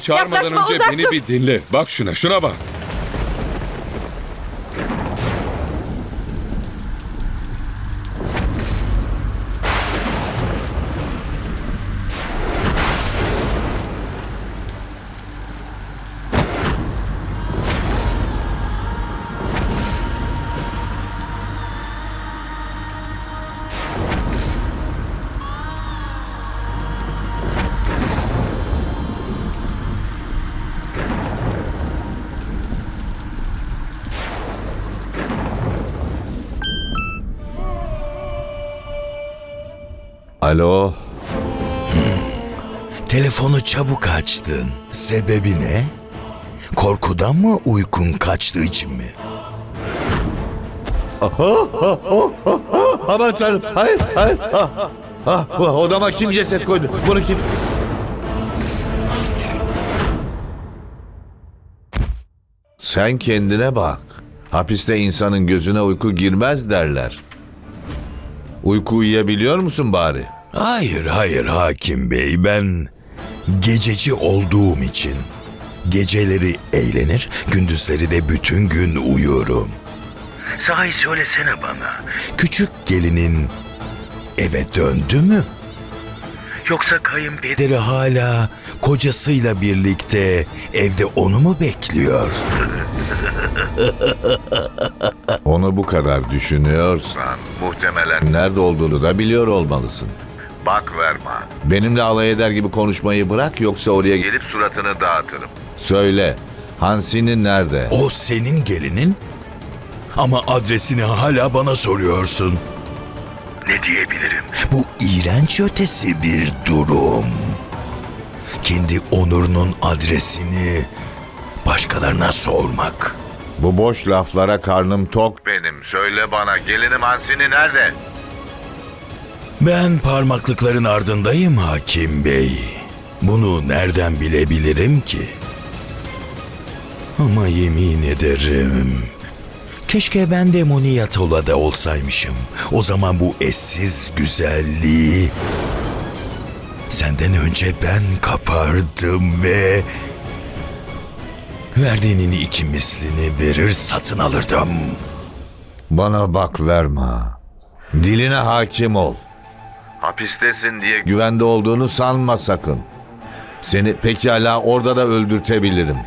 çağırmadan Yaklaşma, önce uzak beni dur. bir dinle. Bak şuna, şuna bak. Alo, Telefonu çabuk açtın. Sebebi ne? Korkudan mı uykun kaçtığı için mi? aman tanrım, hayır, hayır. Ah, ah, bu odama kim ceset koydu? Bunu kim? Sen kendine bak. Hapiste insanın gözüne uyku girmez derler. Uyku uyuyabiliyor musun bari? Hayır hayır hakim bey ben gececi olduğum için geceleri eğlenir gündüzleri de bütün gün uyurum. Sahi söylesene bana küçük gelinin eve döndü mü? Yoksa kayınpederi hala kocasıyla birlikte evde onu mu bekliyor? Onu bu kadar düşünüyorsan muhtemelen nerede olduğunu da biliyor olmalısın. Bak verma. Benimle alay eder gibi konuşmayı bırak yoksa oraya gelip suratını dağıtırım. Söyle, Hansi'nin nerede? O senin gelinin ama adresini hala bana soruyorsun. Ne diyebilirim? Bu iğrenç ötesi bir durum. Kendi onurunun adresini başkalarına sormak. Bu boş laflara karnım tok benim. Söyle bana gelinim Hansini nerede? Ben parmaklıkların ardındayım hakim bey. Bunu nereden bilebilirim ki? Ama yemin ederim. Keşke ben de Moniyatola'da olsaymışım. O zaman bu eşsiz güzelliği senden önce ben kapardım ve verdiğinin iki mislini verir satın alırdım. Bana bak verme. Diline hakim ol. Hapistesin diye güvende olduğunu sanma sakın. Seni pekala orada da öldürtebilirim.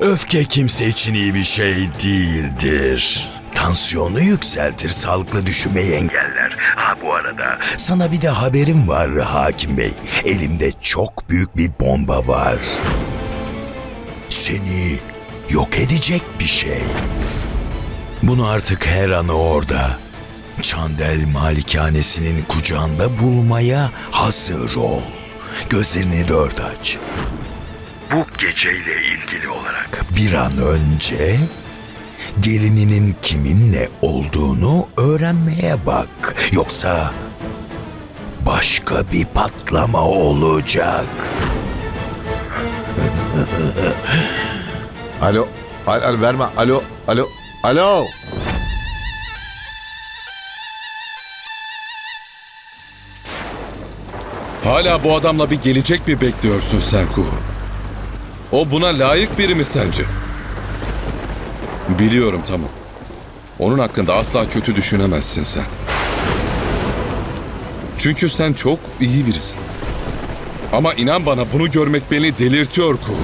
Öfke kimse için iyi bir şey değildir. Tansiyonu yükseltir, sağlıklı düşünmeyi engeller. Ha bu arada sana bir de haberim var hakim bey. Elimde çok büyük bir bomba var. Seni yok edecek bir şey. Bunu artık her an orada. Çandel malikanesinin kucağında bulmaya hazır ol. Gözlerini dört aç bu geceyle ilgili olarak bir an önce gelininin kiminle olduğunu öğrenmeye bak. Yoksa başka bir patlama olacak. Alo, al, al, verme. Alo, alo, alo. Hala bu adamla bir gelecek mi bekliyorsun sen Kuhu? O buna layık biri mi sence? Biliyorum tamam. Onun hakkında asla kötü düşünemezsin sen. Çünkü sen çok iyi birisin. Ama inan bana bunu görmek beni delirtiyor Kuhu.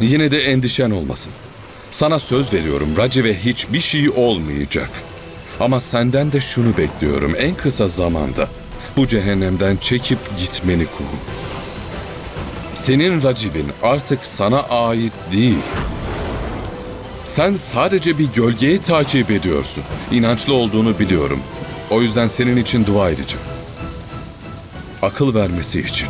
Yine de endişen olmasın. Sana söz veriyorum Racive hiçbir şey olmayacak. Ama senden de şunu bekliyorum en kısa zamanda. Bu cehennemden çekip gitmeni Kuhu. Senin Raciv'in artık sana ait değil. Sen sadece bir gölgeyi takip ediyorsun. İnançlı olduğunu biliyorum. O yüzden senin için dua edeceğim. Akıl vermesi için.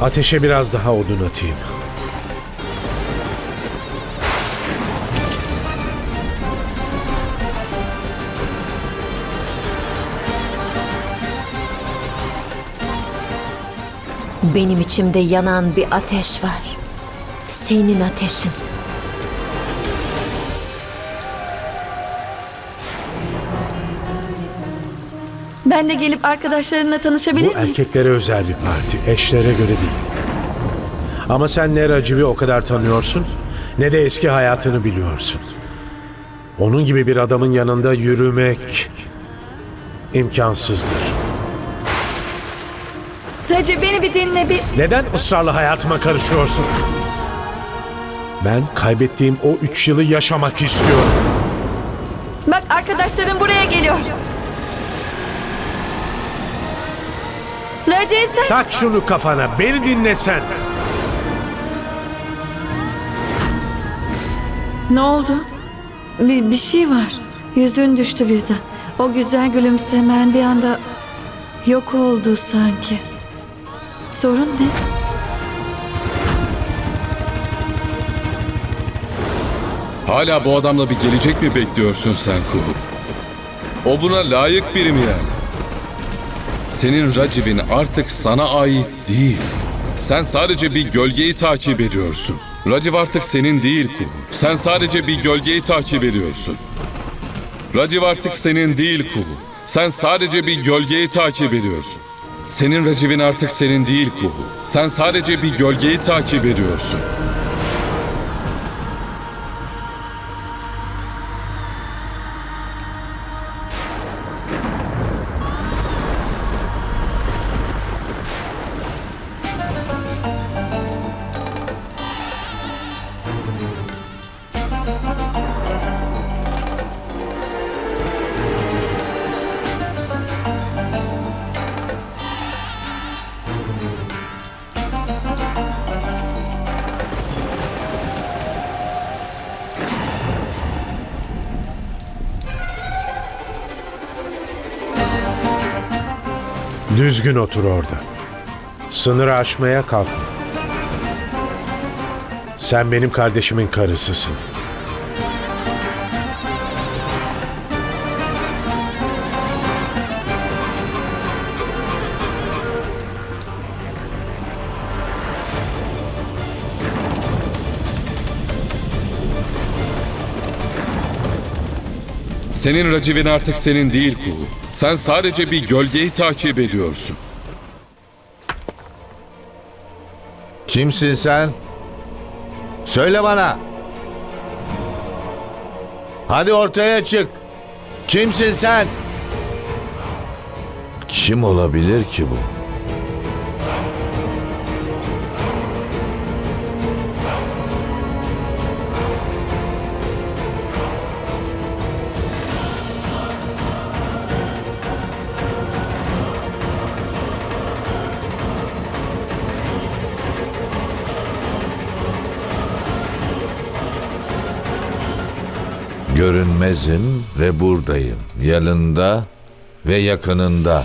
Ateşe biraz daha odun atayım. Benim içimde yanan bir ateş var. Senin ateşin. Ben de gelip arkadaşlarınla tanışabilir Bu miyim? erkeklere özel bir parti, eşlere göre değil. Ama sen ne Raciv'i o kadar tanıyorsun, ne de eski hayatını biliyorsun. Onun gibi bir adamın yanında yürümek imkansızdır. Recep beni bir dinle bir... Neden ısrarla hayatıma karışıyorsun? Ben kaybettiğim o üç yılı yaşamak istiyorum. Bak arkadaşlarım buraya geliyor. Recep sen... Tak şunu kafana, beni dinle sen. Ne oldu? Bir, bir şey var. Yüzün düştü birden. O güzel gülümsemen bir anda yok oldu sanki. Sorun ne? Hala bu adamla bir gelecek mi bekliyorsun sen Kuhu? O buna layık biri mi yani? Senin Racib'in artık sana ait değil. Sen sadece bir gölgeyi takip ediyorsun. Racib artık senin değil Kuhu. Sen sadece bir gölgeyi takip ediyorsun. Racib artık senin değil Kuhu. Sen sadece bir gölgeyi takip ediyorsun. Senin Racib'in artık senin değil Kuhu. Sen sadece bir gölgeyi takip ediyorsun. Düzgün otur orada. Sınırı aşmaya kalkma. Sen benim kardeşimin karısısın. Senin Racib'in artık senin değil Kuhu. Sen sadece bir gölgeyi takip ediyorsun. Kimsin sen? Söyle bana. Hadi ortaya çık. Kimsin sen? Kim olabilir ki bu? Görünmezim ve buradayım. Yanında ve yakınında.